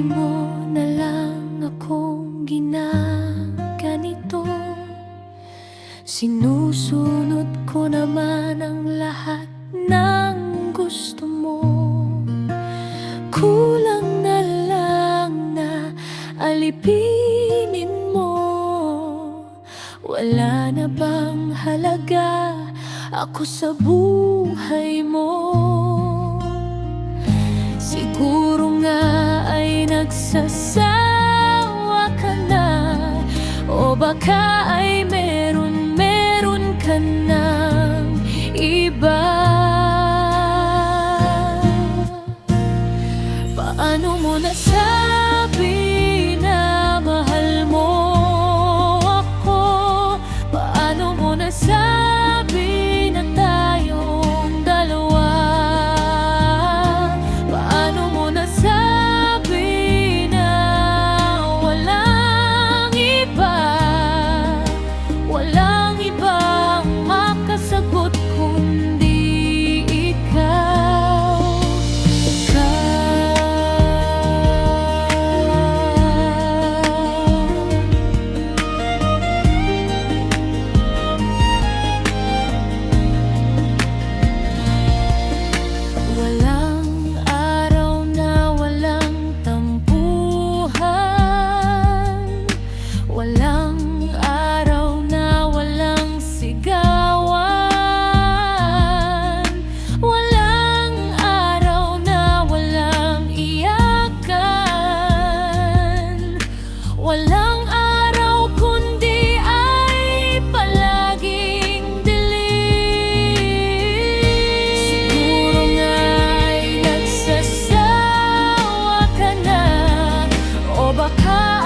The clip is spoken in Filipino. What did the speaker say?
mo na lang akong ginaganito. Sinusunod ko naman ang lahat ng gusto mo. Kulang na lang na alipinin mo. Wala na bang halaga ako sa buhay mo baka ay meron, bakar